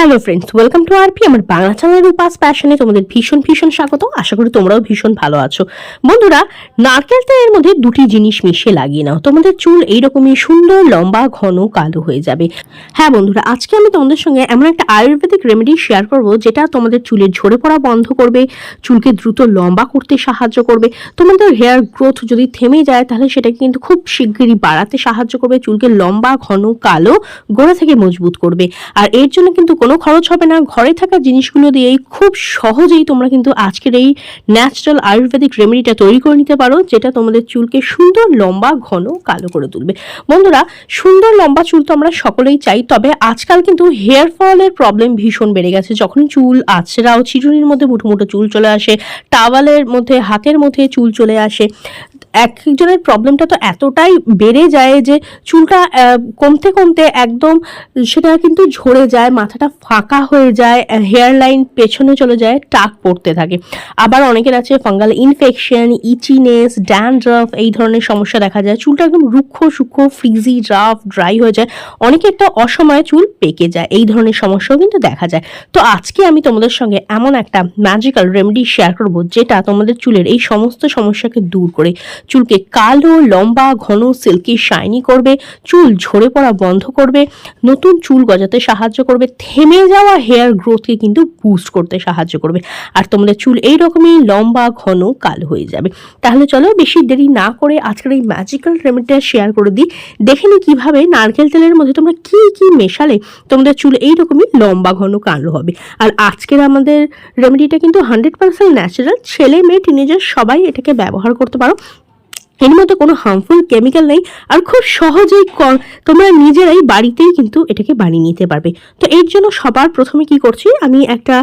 Hello friends welcome to R আমার বাংলা চ্যানেলের উপাস প্যাশনে তোমাদের ভীষণ ভীষণ স্বাগত। আশা করি তোমরাও ভীষণ ভালো আছো। বন্ধুরা, নারকেল তেলের মধ্যে দুটি জিনিস মিশিয়ে লাগিয়ে নাও। তোমাদের চুল এইরকমই সুন্দর, লম্বা, ঘন, কালো হয়ে যাবে। হ্যাঁ বন্ধুরা, আজকে আমি তোমাদের সঙ্গে এমন একটা আয়ুর্বেদিক রেমেডি শেয়ার করব, যেটা তোমাদের চুলের ঝরে পড়া বন্ধ করবে, চুলকে দ্রুত লম্বা করতে সাহায্য করবে। তোমাদের হেয়ার গ্রোথ যদি থেমে যায়, তাহলে সেটাকে কিন্তু খুব শিগগিরই বাড়াতে সাহায্য করবে, চুলকে লম্বা, ঘন, কালো গোড়া থেকে মজবুত করবে। আর এর জন্য কিন্তু কোনো খরচ হবে না। ঘরে থাকা জিনিসগুলো দিয়েই খুব সহজেই তোমরা কিন্তু আজকের এই ন্যাচারাল আয়ুর্বেদিক রেমেডিটা তৈরি করে নিতে পারো, যেটা তোমাদের চুলকে সুন্দর লম্বা, ঘন, কালো করে তুলবে। বন্ধুরা, সুন্দর লম্বা চুল তো আমরা সকলেই চাই, তবে আজকাল কিন্তু হেয়ার ফলের প্রবলেম ভীষণ বেড়ে গেছে। যখন চুল আছড়াও চিরুনির মধ্যে মুঠো মুঠো চুল চলে আসে টাওয়ালের মধ্যে, হাতের মধ্যে চুল চলে আসে এক একজনের প্রবলেমটা তো এতটাই বেড়ে যায় যে চুলটা কমতে কমতে একদম সেটা কিন্তু ঝরে যায়, মাথাটা ফাঁকা হয়ে যায় হেয়ার লাইন পেছনে চলে যায়, টাক পড়তে থাকে। আবার অনেকের আছে ফাঙ্গাল ইনফেকশন ইচিনেস ড্যান্ড্রাফ এই ধরনের সমস্যা দেখা যায়। চুলটা একদম রুক্ষ সূক্ষ্ম ফ্রিজি রাফ ড্রাই হয়ে যায়। অনেকে একটা অসময়ে চুল পেকে যায়, এই ধরনের সমস্যাও কিন্তু দেখা যায়। তো আজকে আমি তোমাদের সঙ্গে এমন একটা ম্যাজিক্যাল রেমেডি শেয়ার করব, যেটা তোমাদের চুলের এই সমস্ত সমস্যাকে দূর করে। চুলকে কালো, লম্বা, ঘন সিল্কি শাইনি করবে, চুল ঝরে পড়া বন্ধ করবে, নতুন চুল গজাতে সাহায্য করবে, থেমে যাওয়া হেয়ার গ্রোথকে কিন্তু বুস্ট করতে সাহায্য করবে। আর তোমাদের চুল এই রকমই লম্বা, ঘন, কালো হয়ে যাবে। তাহলে চলো বেশি দেরি না করে আজকের এই ম্যাজিক্যাল রেমেডিটা শেয়ার করে দিই। দেখে নি কীভাবে নারকেল তেলের মধ্যে তোমরা কি কি মেশালে তোমাদের চুল এই রকমই লম্বা, ঘন, কালো হবে। আর আজকের আমাদের রেমেডিটা কিন্তু হান্ড্রেড পার্সেন্ট ন্যাচারাল ছেলে, মেয়ে টিনেজার সবাই এটাকে ব্যবহার করতে পারো। এর মধ্যে কোনো হার্মফুল কেমিক্যাল নেই আর খুব সহজেই তোমরা নিজেরাই বাড়িতেই কিন্তু এটাকে বানিয়ে নিতে পারবে। তো এর জন্য সবার প্রথমে কি করছি? আমি একটা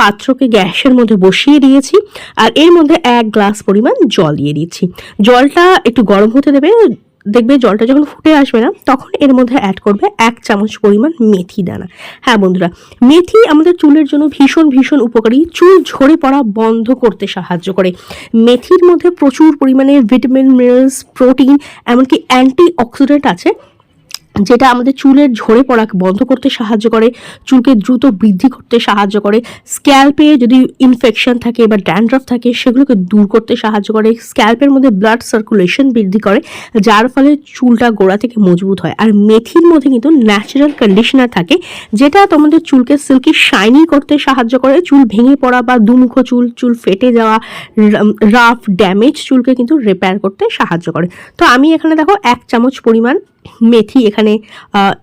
পাত্রকে গ্যাসের মধ্যে বসিয়ে দিয়েছি আর এর মধ্যে এক গ্লাস পরিমাণ জল দিয়ে দিচ্ছি। জলটা একটু গরম হতে দেবে। দেখবে জলটা যখন ফুটে আসবে না, তখন এর মধ্যে অ্যাড করবে এক চামচ পরিমাণ মেথি দানা। হ্যাঁ বন্ধুরা, মেথি আমাদের চুলের জন্য ভীষণ ভীষণ উপকারী। চুল ঝরে পড়া বন্ধ করতে সাহায্য করে। মেথির মধ্যে প্রচুর পরিমাণে ভিটামিন মিনারেলস প্রোটিন এমনকি অ্যান্টি অক্সিডেন্ট আছে। যেটা আমাদের চুলের ঝরে পড়াকে বন্ধ করতে সাহায্য করে, চুলকে দ্রুত বৃদ্ধি করতে সাহায্য করে স্ক্যাল্পে যদি ইনফেকশন থাকে বা ড্যান্ড্রফ থাকে, সেগুলোকে দূর করতে সাহায্য করে স্ক্যাল্পের মধ্যে ব্লাড সার্কুলেশন বৃদ্ধি করে, যার ফলে চুলটা গোড়া থেকে মজবুত হয়। আর মেথির মধ্যে কিন্তু ন্যাচারাল কন্ডিশনার থাকে, যেটা তোমাদের চুলকে সিল্কি শাইনি করতে সাহায্য করে। চুল ভেঙে পড়া বা দুমুখো চুল চুল ফেটে যাওয়া রাফ ড্যামেজ চুলকে কিন্তু রিপেয়ার করতে সাহায্য করে। তো আমি এখানে দেখো এক চামচ পরিমাণ মেথি এখানে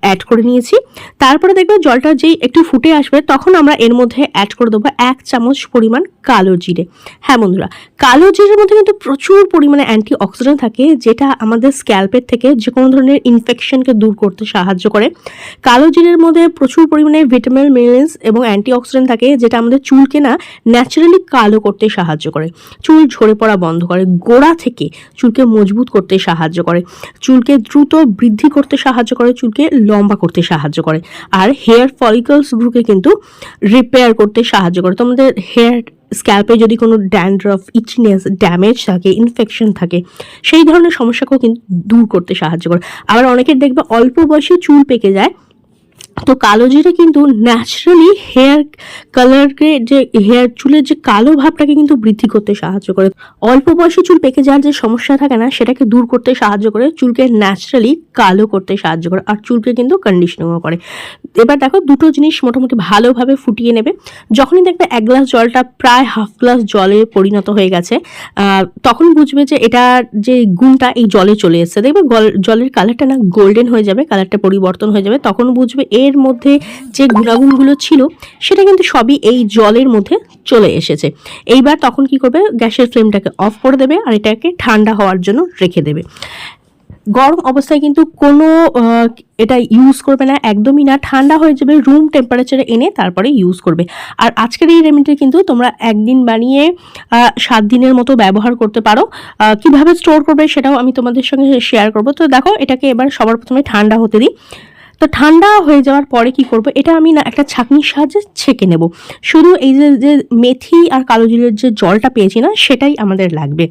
অ্যাড করে নিয়েছি। তারপরে দেখবে জলটা যেই একটু ফুটে আসবে, তখন আমরা এর মধ্যে অ্যাড করে দেবো এক চামচ পরিমাণ কালো জিরে। হ্যাঁ বন্ধুরা, কালো জিরের মধ্যে কিন্তু প্রচুর পরিমাণে অ্যান্টি অক্সিডেন্ট থাকে, যেটা আমাদের স্ক্যাল্পের থেকে যে কোনো ধরনের ইনফেকশনকে দূর করতে সাহায্য করে। কালো জিরের মধ্যে প্রচুর পরিমাণে ভিটামিন মিনারেলস এবং অ্যান্টি অক্সিডেন্ট থাকে, যেটা আমাদের চুলকে না ন্যাচারালি কালো করতে সাহায্য করে। চুল ঝরে পড়া বন্ধ করে, গোড়া থেকে চুলকে মজবুত করতে সাহায্য করে। চুলকে দ্রুত বৃদ্ধি করতে সাহায্য করে, চুলকে লম্বা করতে সাহায্য করে। আর হেয়ার ফলিকলসগুলোকে কিন্তু রিপেয়ার করতে সাহায্য করে। তোমাদের হেয়ার স্ক্যাল্পে যদি কোনো ড্যান্ড্রফ ইচনেস ড্যামেজ থাকে ইনফেকশন থাকে, সেই ধরনের সমস্যাকেও কিন্তু দূর করতে সাহায্য করে। আবার অনেকের দেখবে অল্প বয়সে চুল পেকে যায় তো কালো জিরে কিন্তু ন্যাচারালি হেয়ার কালারকে যে হেয়ার চুলের যে কালো ভাবটাকে কিন্তু বৃদ্ধি করতে সাহায্য করে। অল্প বয়সে চুল পেকে যাওয়ার যে সমস্যা থাকে না, সেটাকে দূর করতে সাহায্য করে, চুলকে ন্যাচারালি কালো করতে সাহায্য করে, আর চুলকে কিন্তু কন্ডিশনিংও করে। এবার দেখো, দুটো জিনিস মোটামুটি ভালোভাবে ফুটিয়ে নেবে। যখনই দেখবে এক গ্লাস জলটা প্রায় হাফ গ্লাস জলে পরিণত হয়ে গেছে তখন বুঝবে যে এটার যে গুণটা এই জলে চলে এসেছে। দেখবে জলের কালারটা না গোল্ডেন হয়ে যাবে কালারটা পরিবর্তন হয়ে যাবে, তখন বুঝবে এর মধ্যে যে গুণাগুণগুলো ছিল, সেটা কিন্তু সবই এই জলের মধ্যে চলে এসেছে। এইবার তখন কি করবে? গ্যাসের ফ্লেমটাকে অফ করে দেবে আর এটাকে ঠান্ডা হওয়ার জন্য রেখে দেবে। গরম অবস্থায় কিন্তু কোনো এটা ইউজ করবে না, একদমই না। ঠান্ডা হয়ে যাবে রুম টেম্পারেচারে এনে তারপরে ইউজ করবে। আর আজকের এই রেমেডি কিন্তু তোমরা একদিন বানিয়ে সাত দিনের মতো ব্যবহার করতে পারো। কীভাবে স্টোর করবে সেটাও আমি তোমাদের সঙ্গে শেয়ার করব। তো দেখো, এটাকে এবার সবার প্রথমে ঠান্ডা হতে দিই। তো ঠান্ডা হয়ে যাওয়ার পরে কি করব, এটা আমি না একটা ছাঁকনির সাহায্যে ছেঁকে নেব। শুধু এই যে যে মেথি আর কালো জিরের যে জলটা পেয়েছি না, সেটাই আমাদের লাগবে।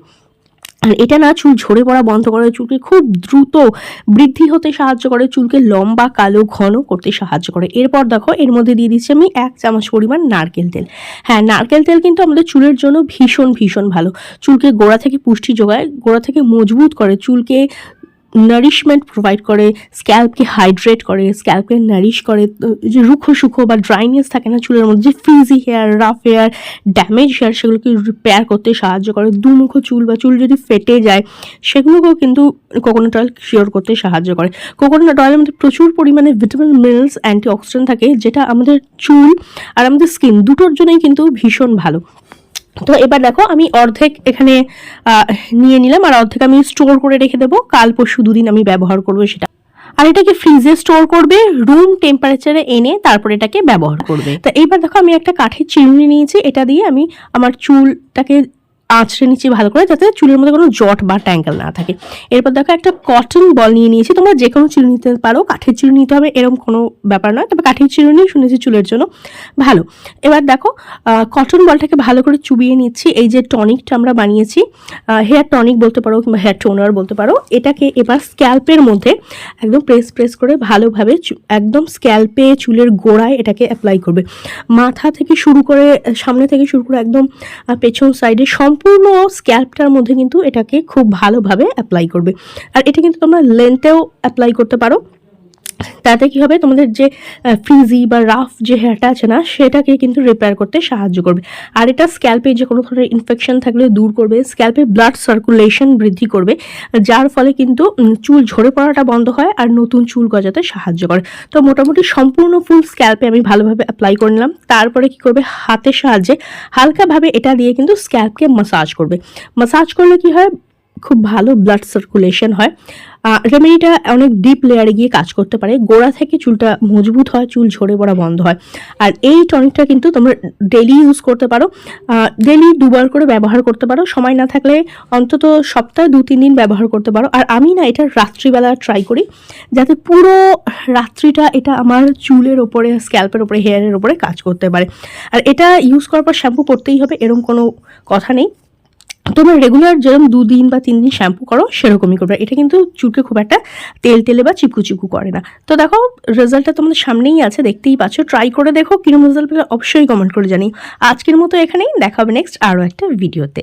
আর এটা না চুল ঝরে পড়া বন্ধ করে, চুলকে খুব দ্রুত বৃদ্ধি হতে সাহায্য করে, চুলকে লম্বা, কালো, ঘন করতে সাহায্য করে। এরপর দেখো, এর মধ্যে দিয়ে দিচ্ছি আমি এক চামচ পরিমাণ নারকেল তেল। হ্যাঁ নারকেল তেল কিন্তু আমাদের চুলের জন্য ভীষণ ভীষণ ভালো। চুলকে গোড়া থেকে পুষ্টি যোগায়, গোড়া থেকে মজবুত করে, চুলকে নারিশমেন্ট প্রোভাইড করে স্ক্যাল্পকে হাইড্রেট করে স্ক্যাল্পকে নারিশ করে, যে রুখো সুখো বা ড্রাইনেস থাকে না চুলের মধ্যে, যে frizzy hair rough hair damage hair সেগুলোকে রিপেয়ার করতে সাহায্য করে। দুমুখো চুল বা চুল যদি ফেটে যায়, সেগুলোকেও কিন্তু কোকোনাট অয়েল কিওর করতে সাহায্য করে। কোকোনাট অয়েলের মধ্যে প্রচুর পরিমাণে ভিটামিন মিনারেলস অ্যান্টি অক্সিডেন্ট থাকে, যেটা আমাদের চুল আর আমাদের স্কিন দুটোর জন্যই কিন্তু ভীষণ ভালো। তো এবার দেখো আমি অর্ধেক এখানে নিয়ে নিলাম আর অর্ধেক আমি স্টোর করে রেখে দেবো। কাল পরশু দুদিন আমি ব্যবহার করব সেটা। আর এটাকে ফ্রিজে স্টোর করবে রুম টেম্পারেচারে এনে তারপর এটাকে ব্যবহার করবে। তো এইবার দেখো আমি একটা কাঠের চিরুনি নিয়েছি এটা দিয়ে আমি আমার চুলটাকে আঁচড়ে নিচ্ছি ভালো করে যাতে চুলের মধ্যে কোনো জট বা ট্যাঙ্কেল না থাকে। এরপর দেখো একটা কটন বল নিয়ে নিয়েছি। তোমরা যে কোনো চিরুনি নিতে পারো। কাঠের চিরুনি নিতে হবে এরকম কোনো ব্যাপার নয়। তবে কাঠের চিরুনি শুনেছি চুলের জন্য ভালো। এবার দেখো কটন বলটাকে ভালো করে চুবিয়ে নিচ্ছি। এই যে টনিকটা আমরা বানিয়েছি হেয়ার টনিক বলতে পারো কিংবা হেয়ার টোনার বলতে পারো, এটাকে এবার স্ক্যাল্পের মধ্যে একদম প্রেস প্রেস করে ভালোভাবে একদম স্ক্যাল্পে চুলের গোড়ায় এটাকে অ্যাপ্লাই করবে। মাথা থেকে শুরু করে, সামনে থেকে শুরু করে একদম পেছন সাইডে সম্পূর্ণ স্ক্যাল্পটার মধ্যে কিন্তু এটাকে খুব ভালোভাবে অ্যাপ্লাই করবে। আর এটা কিন্তু তোমরা লেন্থেও অ্যাপ্লাই করতে পারো। তাতে কি হবে? তোমাদের যে ফ্রিজি বা রাফ যে হেয়ারটা আছে না, সেটাকে কিন্তু রিপেয়ার করতে সাহায্য করবে। আর এটা স্ক্যাল্পে যে কোনো ধরনের ইনফেকশন থাকলে দূর করবে স্ক্যাল্পে ব্লাড সার্কুলেশন বৃদ্ধি করবে, যার ফলে কিন্তু চুল ঝরে পড়াটা বন্ধ হয় আর নতুন চুল গজাতে সাহায্য করে। তো মোটামুটি সম্পূর্ণ ফুল স্ক্যাল্পে আমি ভালোভাবে অ্যাপ্লাই করে নিলাম। তারপরে কি করবে? হাতের সাহায্যে হালকাভাবে এটা দিয়ে কিন্তু স্ক্যাল্পকে মাসাজ করবে। মাসাজ করলে কি হয়? খুব ভালো ব্লাড সার্কুলেশন হয়। রেমেডিটা অনেক ডিপ লেয়ারে গিয়ে কাজ করতে পারে। গোড়া থেকে চুলটা মজবুত হয়, চুল ঝরে পড়া বন্ধ হয়। আর এই টনিকটা কিন্তু তোমরা ডেলি ইউজ করতে পারো। ডেলি দুবার করে ব্যবহার করতে পারো। সময় না থাকলে অন্তত সপ্তাহে দু তিন দিন ব্যবহার করতে পারো। আর আমি না এটা রাত্রিবেলা ট্রাই করি, যাতে পুরো রাত্রিটা এটা আমার চুলের ওপরে স্ক্যাল্পের ওপরে হেয়ারের ওপরে কাজ করতে পারে। আর এটা ইউজ করার পর শ্যাম্পু করতেই হবে এরকম কোনো কথা নেই। তোমরা রেগুলার যেরকম দুদিন বা তিন দিন শ্যাম্পু করো, সেরকমই করবে। এটা কিন্তু চুলকে খুব একটা তেল তেলে বা চিপকু চিপকু করে না। তো দেখো রেজাল্টটা তোমাদের সামনেই আছে, দেখতেই পাচ্ছ। ট্রাই করে দেখো, কিরম রেজাল্ট পেলে অবশ্যই কমেন্ট করে জানি আজকের মতো এখানেই, দেখা হবে নেক্সট আরও একটা ভিডিওতে